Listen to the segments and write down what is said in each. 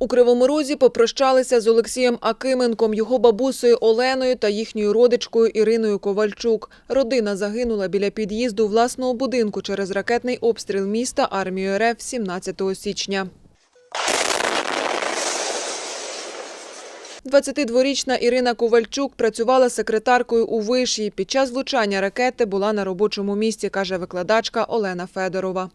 У Кривому Розі попрощалися з Олексієм Акименком, його бабусею Оленою та їхньою родичкою Іриною Ковальчук. Родина загинула біля під'їзду власного будинку через ракетний обстріл міста армією РФ 17 січня. 22-річна Ірина Ковальчук працювала секретаркою у виші. Під час влучання ракети була на робочому місці, каже викладачка Олена Федорова.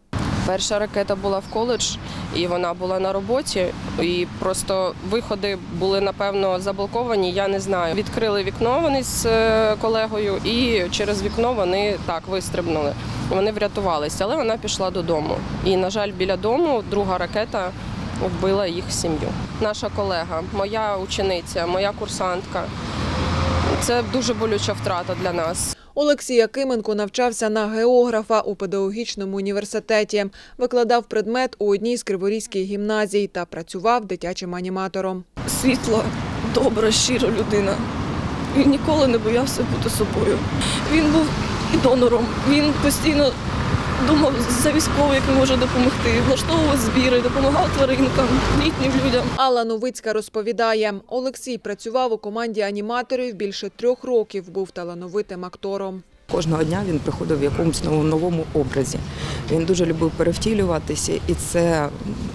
Перша ракета була в коледж, і вона була на роботі. І просто виходи були напевно заблоковані. Я не знаю. Відкрили вікно вони з е, колегою, і через вікно вони так вистрибнули. Вони врятувалися, але вона пішла додому. І, на жаль, біля дому друга ракета вбила їх сім'ю. Наша колега, моя учениця, моя курсантка. Це дуже болюча втрата для нас. Олексій Якименко навчався на географа у педагогічному університеті, викладав предмет у одній з криворізьких гімназій та працював дитячим аніматором. світла, добра, щира людина. Він ніколи не боявся бути собою. Він був і донором. Він постійно думав за військових, як він може допомогти, влаштовував збіри, допомагав тваринкам, літнім людям. Алла Новицька розповідає, Олексій працював у команді аніматорів більше трьох років, був талановитим актором. Кожного дня він приходив в якомусь новому- новому образі. Він дуже любив перевтілюватися, і це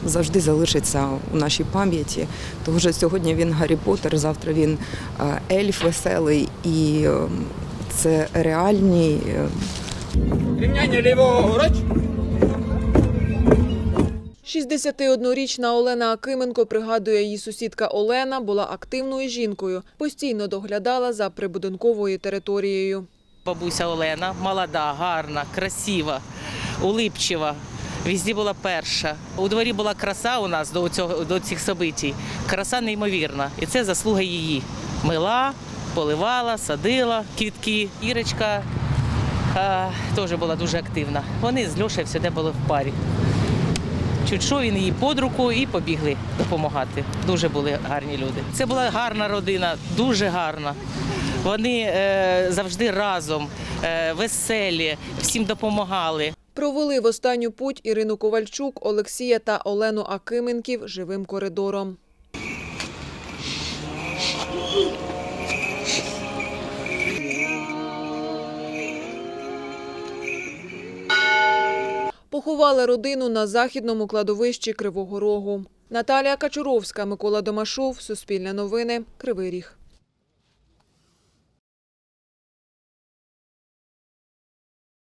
завжди залишиться у нашій пам'яті. Тому що сьогодні він Гаррі Поттер, завтра він е, ельф веселий, і е, це реальні. Рівняння ліворуч. 61-річна Олена Акименко пригадує, її сусідка Олена була активною жінкою, постійно доглядала за прибудинковою територією. Бабуся Олена молода, гарна, красива, улипчива. Візді була перша. У дворі була краса у нас до цього до цих событій. Краса неймовірна. І це заслуга її. Мила, поливала, садила квітки. Ірочка теж була дуже активна. Вони з Льошею завжди були в парі. Чуть що він її під руку і побігли допомагати. Дуже були гарні люди. Це була гарна родина, дуже гарна. Вони е, завжди разом, е, веселі, всім допомагали. Провели в останню путь Ірину Ковальчук, Олексія та Олену Акименків живим коридором. Поховали родину на західному кладовищі Кривого Рогу. Наталія Качуровська, Микола Домашов, Суспільне новини, Кривий Ріг.